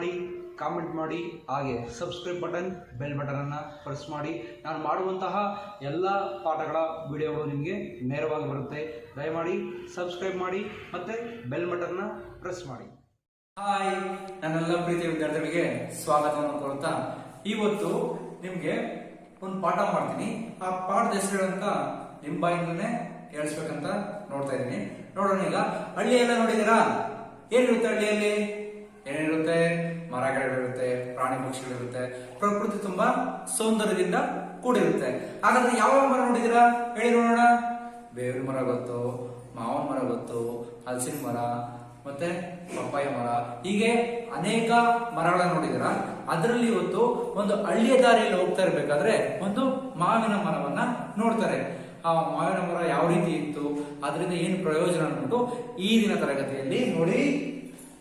ಮಾಡಿ ಕಾಮೆಂಟ್ ಮಾಡಿ, ಹಾಗೆ ಸಬ್ಸ್ಕ್ರೈಬ್ ಬಟನ್ ಬೆಲ್ ಬಟನನ್ನು ಪ್ರೆಸ್ ಮಾಡಿ. ನಾನು ಮಾಡುವಂತಹ ಎಲ್ಲ ಪಾಠಗಳ ವಿಡಿಯೋಗಳು ನಿಮಗೆ ನೇರವಾಗಿ ಬರುತ್ತೆ. ದಯಮಾಡಿ ಸಬ್ಸ್ಕ್ರೈಬ್ ಮಾಡಿ ಮತ್ತು ಬೆಲ್ ಬಟನ್ನ ಪ್ರೆಸ್ ಮಾಡಿ. ಹಾಯ್ ನನ್ನೆಲ್ಲ ಪ್ರೀತಿಯ ವಿದ್ಯಾರ್ಥಿಗಳಿಗೆ ಸ್ವಾಗತವನ್ನು ಕೊಡುತ್ತಾ ಇವತ್ತು ನಿಮಗೆ ಒಂದು ಪಾಠ ಮಾಡ್ತೀನಿ. ಆ ಪಾಠದ ಹೆಸರು ಅಂತ ಬಾಯಿಂದನೇ ಕೇಳಿಸ್ಬೇಕಂತ ನೋಡ್ತಾ ಇದ್ದೀನಿ. ನೋಡೋಣ ಈಗ, ಹಳ್ಳಿಯೆಲ್ಲ ನೋಡಿದ್ದೀರಾ? ಏನಿರುತ್ತೆ ಹಳ್ಳಿಯಲ್ಲಿ? ಏನಿರುತ್ತೆ? ಮರಗಳಿರುತ್ತೆ, ಪ್ರಾಣಿ ಪಕ್ಷಿಗಳಿರುತ್ತೆ. ಪ್ರಕೃತಿ ತುಂಬಾ ಸೌಂದರ್ಯದಿಂದ ಕೂಡಿರುತ್ತೆ. ಹಾಗಾದ್ರೆ ಯಾವ ಮರ ನೋಡಿದೀರಾ ಹೇಳಿ ನೋಡೋಣ. ಬೇವಿನ ಮರ ಗೊತ್ತು, ಮಾವಿನ ಮರ ಗೊತ್ತು, ಹಲಸಿನ ಮರ, ಮತ್ತೆ ಪಪ್ಪಾಯ ಮರ. ಹೀಗೆ ಅನೇಕ ಮರಗಳನ್ನ ನೋಡಿದಿರ ಅದರಲ್ಲಿ ಇವತ್ತು ಒಂದು ಹಳ್ಳಿಯ ದಾರಿಯಲ್ಲಿ ಹೋಗ್ತಾ ಇರ್ಬೇಕಾದ್ರೆ ಒಂದು ಮಾವಿನ ಮರವನ್ನ ನೋಡ್ತಾರೆ. ಆ ಮಾವಿನ ಮರ ಯಾವ ರೀತಿ ಇತ್ತು? ಅದರಿಂದ ಏನು ಪ್ರಯೋಜನ ಅನ್ಬಿಟ್ಟು ಈ ದಿನ ತರಗತಿಯಲ್ಲಿ ನೋಡಿ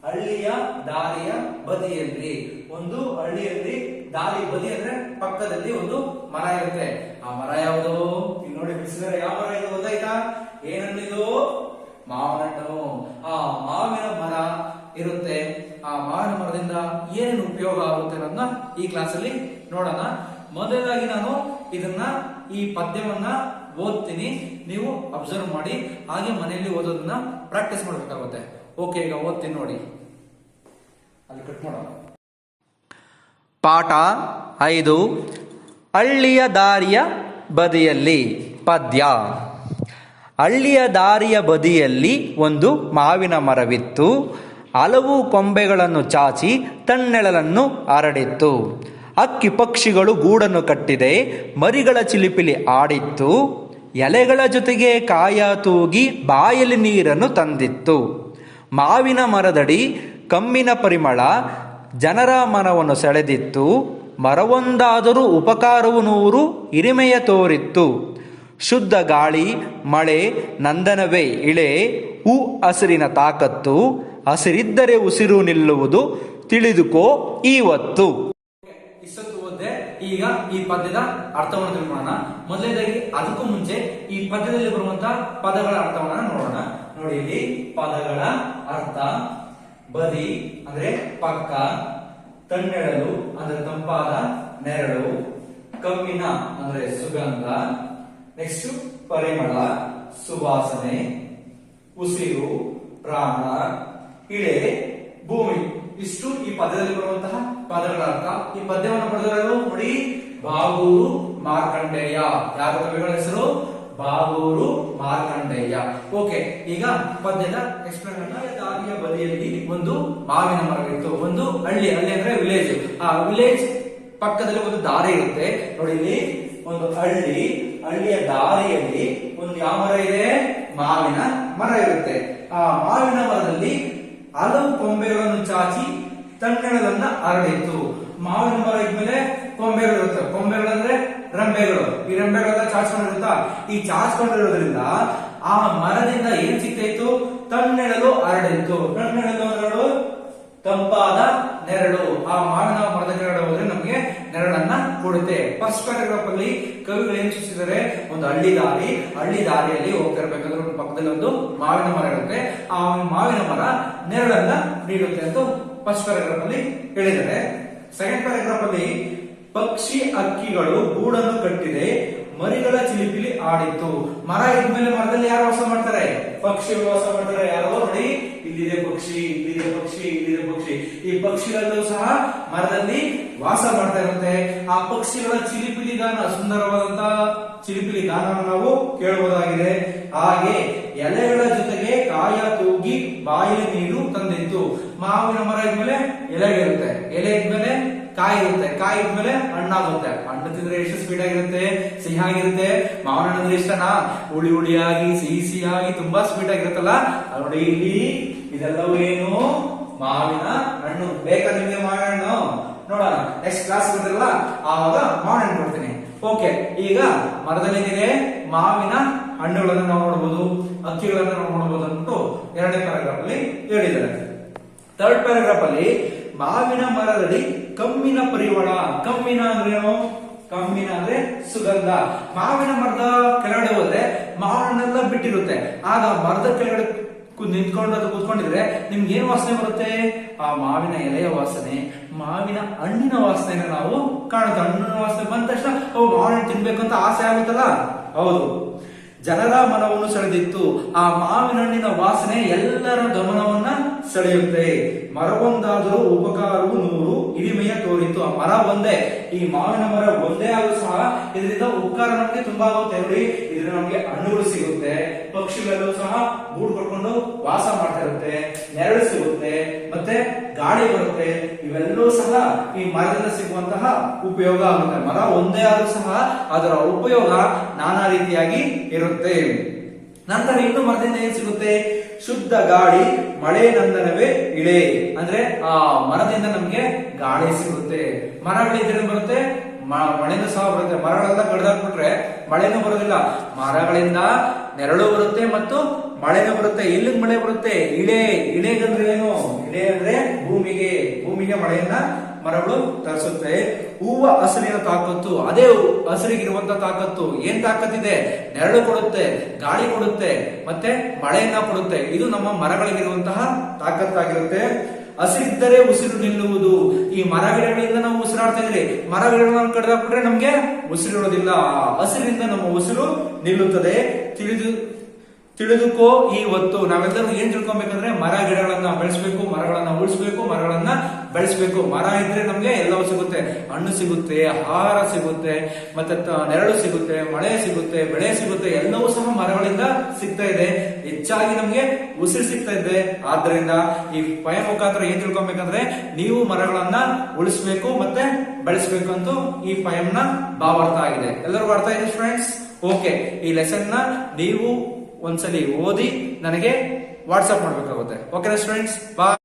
ಹಳ್ಳಿಯ ದಾರಿಯ ಬದಿಯಲ್ಲಿ. ಒಂದು ಹಳ್ಳಿಯಲ್ಲಿ ದಾರಿ ಬದಿ ಅಂದ್ರೆ ಪಕ್ಕದಲ್ಲಿ ಒಂದು ಮರ ಇರುತ್ತೆ. ಆ ಮರ ಯಾವುದು? ಇಲ್ಲಿ ನೋಡಿ ಬಿಡಿಸಿದರೆ ಯಾವ ಮರ ಇದು ಗೊತ್ತಾಯ್ತಾ? ಏನನ್ನಿದು? ಮಾವಿನ ಹಣ್ಣು ಆ ಮಾವಿನ ಮರ ಇರುತ್ತೆ. ಆ ಮಾವಿನ ಮರದಿಂದ ಏನೇನು ಉಪಯೋಗ ಆಗುತ್ತೆ ಅನ್ನೋದನ್ನ ಈ ಕ್ಲಾಸ್ ಅಲ್ಲಿ ನೋಡೋಣ. ಮೊದಲಾಗಿ ನಾನು ಇದನ್ನ ಈ ಪದ್ಯವನ್ನ ಓದ್ತೀನಿ. ನೀವು ಅಬ್ಸರ್ವ್ ಮಾಡಿ, ಹಾಗೆ ಮನೆಯಲ್ಲಿ ಓದೋದನ್ನ ಪ್ರಾಕ್ಟೀಸ್ ಮಾಡ್ಬೇಕಾಗುತ್ತೆ. ಓಕೆ ಈಗ ಓದ್ತೀನಿ ನೋಡಿ. ಅಲ್ಲಿ ಕಟ್ ಮಾಡೋಣ. ಪಾಠ ಐದು, ಹಳ್ಳಿಯ ದಾರಿಯ ಬದಿಯಲ್ಲಿ ಪದ್ಯ. ಹಳ್ಳಿಯ ದಾರಿಯ ಬದಿಯಲ್ಲಿ ಒಂದು ಮಾವಿನ ಮರವಿತ್ತು. ಹಲವು ಕೊಂಬೆಗಳನ್ನು ಚಾಚಿ ತನ್ನೆಳಲನ್ನು ಹರಡಿತ್ತು. ಅಕ್ಕಿ ಪಕ್ಷಿಗಳು ಗೂಡನ್ನು ಕಟ್ಟಿದೆ, ಮರಿಗಳ ಚಿಲಿಪಿಲಿ ಆಡಿತ್ತು. ಎಲೆಗಳ ಜೊತೆಗೆ ಕಾಯ ತೂಗಿ ಬಾಯಲ್ಲಿ ನೀರನ್ನು ತಂದಿತ್ತು. ಮಾವಿನ ಮರದಡಿ, ಕಮ್ಮಿನ ಪರಿಮಳ, ಜನರ ಮನವನ್ನು ಸೆಳೆದಿತ್ತು, ಮರವೊಂದಾದರೂ ಉಪಕಾರವು ನೂರು, ಹಿರಿಮೆಯ ತೋರಿತ್ತು. ಶುದ್ಧ ಗಾಳಿ, ಮಳೆ, ನಂದನವೇ, ಇಳೆ, ಹೂ ಹಸಿರಿನ ತಾಕತ್ತು, ಹಸಿರಿದ್ದರೆ ಉಸಿರು ನಿಲ್ಲುವುದು, ತಿಳಿದುಕೋ ಓದ್ದೆ ಈಗ ಈ ಪದ್ಯದ ಅರ್ಥವನ್ನು ತಿಳ್ಕೊಳ್ಳೋಣ. ಮೊದಲನೇದಾಗಿ, ಅದಕ್ಕೂ ಮುಂಚೆ ಈ ಪದ್ಯದಲ್ಲಿ ಬರುವಂತಹ ಪದಗಳ ಅರ್ಥವನ್ನ ನೋಡೋಣ. ನೋಡಿ ಇಲ್ಲಿ, ಪದಗಳ ಅರ್ಥ, ಬದಿ, ಅಂದ್ರೆ ಪಕ್ಕ, ತಣ್ಣೆರಳು, ಅಂದ್ರೆ ತಂಪಾದ ನೆರಳು ಕಮ್ಮಿನ ಅಂದ್ರೆ ಸುಗಂಧ ನೆಕ್ಸ್ಟ್ ಪರಿಮಳ, ಸುವಾಸನೆ, ಉಸಿರು, ಪ್ರಾಣ ಇಳೆ ಭೂಮಿ. ಇಷ್ಟು ಈ ಪದ್ಯದಲ್ಲಿ ಬರುವಂತಹ ಪದಗಳ ಈ ಪದ್ಯವನ್ನು ಬರೆದವರು ನೋಡಿ ಬಾಗೂರು ಮಾರ್ಕಂಡೇಯ. ಯಾರ ಕವಿಗಳ ಹೆಸರು? ಬಾಗೂರು ಮಾರ್ಕಂಡೇಯ. ಓಕೆ, ಈಗ ಪದ್ಯದ ಎಕ್ಸ್ಪ್ಲೇನ್ ದಾರಿಯ ಬದಿಯಲ್ಲಿ ಒಂದು ಮಾವಿನ ಮರವಿತ್ತು. ಒಂದು ಹಳ್ಳಿ ಹಳ್ಳಿ ಅಂದ್ರೆ ವಿಲೇಜ್. ಆ ವಿಲೇಜ್ ಪಕ್ಕದಲ್ಲಿ ಒಂದು ದಾರಿ ಇರುತ್ತೆ. ನೋಡಿ, ಇಲ್ಲಿ ಒಂದು ಹಳ್ಳಿ, ಹಳ್ಳಿಯ ದಾರಿಯಲ್ಲಿ ಒಂದು ಯಾವ ಮರ ಇದೆ? ಮಾವಿನ ಮರ ಇರುತ್ತೆ. ಆ ಮಾವಿನ ಮರದಲ್ಲಿ ಹಲವು ಕೊಂಬೆಗಳನ್ನು ಚಾಚಿ ತಣ್ಣೆಳಲನ್ನ ಹರಡಿತ್ತು. ಮಾವಿನ ಮರ ಇದ್ಮೇಲೆ ಕೊಂಬೆಗಳು ಇರುತ್ತೆ. ಕೊಂಬೆಗಳು ಅಂದ್ರೆ ರಂಬೆಗಳು. ಈ ರಂಬೆಗಳೆಲ್ಲ ಚಾಚ್ಕೊಂಡಿರುತ್ತಾ ಈ ಚಾಚ್ಕೊಂಡಿರೋದ್ರಿಂದ ಆ ಮರದಿಂದ ಏನ್ ಸಿಕ್ತಾಯ್ತು ತಣ್ಣೆಳಲು ಹರಡಿತ್ತು. ತಣ್ಣೆಳಲು ಅಂದ್ರೆ ತಂಪಾದ ನೆರಳು. ಆ ಮಾವಿನ ಮರದ ಕೆಳಗಡೆ ಹೋದ್ರೆ ನಮಗೆ ನೆರಳನ್ನ ಕೊಡುತ್ತೆ. ಫಸ್ಟ್ ಪ್ಯಾರಾಗ್ರಾಫ್ ಅಲ್ಲಿ ಕವಿಗಳು ಏನ್ ಸೂಚಿಸಿದರೆ ಒಂದು ಹಳ್ಳಿ ದಾರಿ. ಹಳ್ಳಿ ದಾರಿಯಲ್ಲಿ ಹೋಗ್ತಾ ಒಂದು ಪಕ್ಕದಲ್ಲಿ ಒಂದು ಮಾವಿನ ಮರ ಇರುತ್ತೆ. ಆ ಮಾವಿನ ಮರ ನೆರಳನ್ನ ನೀಡುತ್ತೆ ಅಂತ ಫಸ್ಟ್ ಪ್ಯಾರಾಗ್ರಾಫ್ ಅಲ್ಲಿ ಹೇಳಿದ್ದಾರೆ. ಸೆಕೆಂಡ್ ಪ್ಯಾರಾಗ್ರಾಫ್ ಅಲ್ಲಿ, ಪಕ್ಷಿ ಅಕ್ಕಿಗಳು ಗೂಡನ್ನು ಕಟ್ಟಿದೆ, ಮರಿಗಳ ಚಿಲಿಪಿಲಿ ಆಡಿತ್ತು. ಮರ ಇದ್ಮೇಲೆ ಮರದಲ್ಲಿ ಯಾರು ವಾಸ ಮಾಡ್ತಾರೆ? ಪಕ್ಷಿಗಳು ವಾಸ ಮಾಡ್ತಾರೆ. ಯಾರೋ ನೋಡಿ, ಇಲ್ಲಿದೆ ಪಕ್ಷಿ ಇಲ್ಲಿದೆ ಪಕ್ಷಿ ಇಲ್ಲಿದೆ ಪಕ್ಷಿ. ಈ ಪಕ್ಷಿಗಳಲ್ಲೂ ಸಹ ಮರದಲ್ಲಿ ವಾಸ ಮಾಡ್ತಾ ಇರುತ್ತೆ. ಆ ಪಕ್ಷಿಗಳ ಚಿಲಿಪಿಲಿ ಗಾನ, ಸುಂದರವಾದಂತಹ ಚಿಲಿಪಿಲಿ ಗಾನವನ್ನು ನಾವು ಕೇಳಬಹುದಾಗಿದೆ ಹಾಗೆ ಎಲೆಗಳ ಜೊತೆಗೆ ಕಾಯ ತೂಗಿ ಬಾಯಿಲಿ ನೀರು ತಂದಿತ್ತು. ಮಾವಿನ ಮರ ಇದ್ಮೇಲೆ ಎಲೆಗಳಿರುತ್ತೆ ಎಲೆ ಇದ್ಮೇಲೆ ಕಾಯಿ ಇರುತ್ತೆ. ಕಾಯಿ ಇದ್ಮೇಲೆ ಹಣ್ಣಾಗುತ್ತೆ. ಹಣ್ಣು ತಿಂದ್ರೆ ಎಷ್ಟು ಸ್ವೀಟ್ ಆಗಿರುತ್ತೆ? ಸಿಹಿಯಾಗಿರುತ್ತೆ ಮಾವಿನ ಹಣ್ಣು ಅಂದ್ರೆ ಇಷ್ಟನಾ? ಹುಳಿ ಹುಳಿಯಾಗಿ, ಸಿಹಿ ಸಿಹಿಯಾಗಿ ತುಂಬಾ ಸ್ವೀಟ್ ಆಗಿರುತ್ತಲ್ಲ? ನೋಡಿ ಇಲ್ಲಿ ಇದೆಲ್ಲವೂ ಏನು? ಮಾವಿನ ಹಣ್ಣು. ಬೇಕಾ ನಿಮಗೆ ಮಾವಿನ ಹಣ್ಣು? ನೋಡೋಣ. ನೆಕ್ಸ್ಟ್ ಕ್ಲಾಸ್ ಬಂದಿರಲ್ಲ? ಆವಾಗ ಮಾವಿನ ಹಣ್ಣು ಕೊಡ್ತೀನಿ. ಓಕೆ ಈಗ ಮರದಲ್ಲಿ ಏನಿದೆ ಮಾವಿನ ಹಣ್ಣುಗಳನ್ನು ನಾವು ನೋಡಬಹುದು ಅಕ್ಕಿಗಳನ್ನು ನಾವು ನೋಡಬಹುದು ಅಂದ್ಬಿಟ್ಟು ಎರಡನೇ ಪ್ಯಾರಾಗ್ರಾಫ್ ಅಲ್ಲಿ ಹೇಳಿದ್ದಾರೆ. ಥರ್ಡ್ ಪ್ಯಾರಾಗ್ರಾಫ್ ಅಲ್ಲಿ, ಮಾವಿನ ಮರದಲ್ಲಿ ಕಮ್ಮಿನ ಪರಿಮಳ. ಕಮ್ಮಿನ ಅಂದ್ರೆ ಏನು? ಕಮ್ಮಿನ ಅಂದ್ರೆ ಸುಗಂಧ. ಮಾವಿನ ಮರದ ಕೆಳಗಡೆ ಹೋದ್ರೆ ಮಾವಿನೆಲ್ಲ ಬಿಟ್ಟಿರುತ್ತೆ. ಆಗ ಮರದ ಕೆಳಗಡೆ ನಿಂತ್ಕೊಂಡು ಅದು ಕೂತ್ಕೊಂಡಿದ್ರೆ ನಿಮ್ಗೆ ಏನ್ ವಾಸನೆ ಬರುತ್ತೆ? ಆ ಮಾವಿನ ಎಲೆಯ ವಾಸನೆ. ಮಾವಿನ ಹಣ್ಣಿನ ವಾಸನೆನ ನಾವು ಕಾಣುತ್ತೆ. ಹಣ್ಣಿನ ವಾಸನೆ ಬಂದ ತಕ್ಷಣ ಮಾವಿನ ತಿನ್ಬೇಕು ಅಂತ ಆಸೆ ಆಗುತ್ತಲ್ಲ? ಹೌದು. ಜನರ ಮನವನ್ನು ಸೆಳೆದಿತ್ತು. ಆ ಮಾವಿನ ಹಣ್ಣಿನ ವಾಸನೆ ಎಲ್ಲರ ಗಮನವನ್ನ ಸೆಳೆಯುತ್ತೆ. ಮರವೊಂದಾದರೂ ಉಪಕಾರವು ನೂರು ಇರಿಮೆಯ ತೋರಿತು ಆ ಮರ ಒಂದೇ. ಈ ಮಾವಿನ ಮರ ಒಂದೇ ಆದ್ರೂ ಸಹ ಇದರಿಂದ ಉಪಕಾರ ನಮಗೆ ತುಂಬಾ ಆಗುತ್ತೆ. ನೋಡಿ, ಇದರಿಂದ ನಮಗೆ ಹಣ್ಣುಗಳು ಸಿಗುತ್ತೆ. ಪಕ್ಷಿಗಳು ಸಹ ಗೂಡು ಕಟ್ಕೊಂಡು ವಾಸ ಮಾಡ್ತಾ ಇರುತ್ತೆ. ನೆರಳು ಸಿಗುತ್ತೆ. ಗಾಳಿ ಬರುತ್ತೆ, ಇವೆಲ್ಲವೂ ಸಹ ಈ ಮರದಿಂದ ಸಿಗುವಂತಹ ಉಪಯೋಗ ಆಗುತ್ತೆ. ಮರ ಒಂದೇ ಆದರೂ ಸಹ ಅದರ ಉಪಯೋಗ ನಾನಾ ರೀತಿಯಾಗಿ ಇರುತ್ತೆ. ನಂತರ ಇನ್ನು ಮರದಿಂದ ಏನ್ ಸಿಗುತ್ತೆ? ಶುದ್ಧ ಗಾಳಿ, ಮಳೆ ನಂದನವೇ ಇಳೆ. ಅಂದ್ರೆ ಆ ಮರದಿಂದ ನಮ್ಗೆ ಗಾಳಿ ಸಿಗುತ್ತೆ. ಮರಗಳಿದ್ರೆ ಬರುತ್ತೆ ಮಳೆನೂ ಸಹ ಬರುತ್ತೆ. ಮರಗಳೆಲ್ಲ ಕಡ್ದಾಕ್ಬಿಟ್ರೆ ಮಳೆನೂ ಬರೋದಿಲ್ಲ. ಮರಗಳಿಂದ ನೆರಳು ಬರುತ್ತೆ ಮತ್ತು ಮಳೆನೂ ಬರುತ್ತೆ, ಎಲ್ಲಿಂದ ಮಳೆ ಬರುತ್ತೆ? ಇಳೆ ಇಳೆಗಂದ್ರೆ ಏನು? ಇಳೆ ಅಂದ್ರೆ ಭೂಮಿಗೆ ಭೂಮಿಗೆ ಮಳೆಯನ್ನ ಮರಗಳು ತರಿಸುತ್ತೆ. ಹೂವ ಹಸಿರಿನ ತಾಕತ್ತು, ಅದೇ ಹಸಿರಿಗಿರುವಂತ ತಾಕತ್ತು. ಏನ್ ತಾಕತ್ತಿದೆ? ನೆರಳು ಕೊಡುತ್ತೆ, ಗಾಳಿ ಕೊಡುತ್ತೆ, ಮತ್ತೆ ಮಳೆಯನ್ನ ಕೊಡುತ್ತೆ. ಇದು ನಮ್ಮ ಮರಗಳಿಗಿರುವಂತಹ ತಾಕತ್ತಾಗಿರುತ್ತೆ. ಹಸಿರಿದ್ದರೆ ಉಸಿರು ನಿಲ್ಲುವುದು. ಈ ಮರ ಗಿಡಗಳಿಂದ ನಾವು ಉಸಿರಾಡ್ತಾ ಇದ್ರೆ ಮರ ಗಿಡಗಳನ್ನು ಕಡ್ದಾಕ್ಬಿಟ್ರೆ ನಮ್ಗೆ ಉಸಿರಿರೋದಿಲ್ಲ ಆ ಹಸಿರಿನಿಂದ ನಮ್ಮ ಉಸಿರು ನಿಲ್ಲುತ್ತದೆ. ತಿಳಿದು ತಿಳಿದುಕೋ ಈ ಹೊತ್ತು. ನಾವೆಲ್ಲರೂ ಏನ್ ತಿಳ್ಕೊಬೇಕಂದ್ರೆ ಮರ, ಗಿಡಗಳನ್ನ ಬೆಳೆಸಬೇಕು, ಮರಗಳನ್ನ ಉಳಿಸ್ಬೇಕು, ಮರಗಳನ್ನ ಬೆಳೆಸಬೇಕು. ಮರ ಇದ್ರೆ ನಮ್ಗೆ ಎಲ್ಲವೂ ಸಿಗುತ್ತೆ. ಹಣ್ಣು ಸಿಗುತ್ತೆ, ಆಹಾರ ಸಿಗುತ್ತೆ, ಮತ್ತೆ ನೆರಳು ಸಿಗುತ್ತೆ, ಮಳೆ ಸಿಗುತ್ತೆ, ಬೆಳೆ ಸಿಗುತ್ತೆ. ಎಲ್ಲವೂ ಸಹ ಮರಗಳಿಂದ ಸಿಗ್ತಾ ಇದೆ. ಹೆಚ್ಚಾಗಿ ನಮ್ಗೆ ಉಸಿರು ಸಿಗ್ತಾ ಇದೆ. ಆದ್ರಿಂದ ಈ ಪಯ ಮುಖಾಂತರ ಏನ್ ತಿಳ್ಕೊಬೇಕಂದ್ರೆ ನೀವು ಮರಗಳನ್ನ ಉಳಿಸ್ಬೇಕು ಮತ್ತೆ ಬೆಳೆಸಬೇಕು ಅಂತ ಈ ಪಯಂನ ಭಾವಾರ್ಥ ಆಗಿದೆ. ಎಲ್ಲರಿಗೂ ಅರ್ಥ ಇದೆ ಫ್ರೆಂಡ್ಸ್ ಓಕೆ ಈ ಲೆಸನ್ನ ನೀವು ಒಂದ್ಸಲಿ ಓದಿ ನನಗೆ ವಾಟ್ಸ್ಆಪ್ ಮಾಡ್ಬೇಕಾಗುತ್ತೆ. ಓಕೆ ಸ್ಟೂಡೆಂಟ್ಸ್ ಬಾಯ್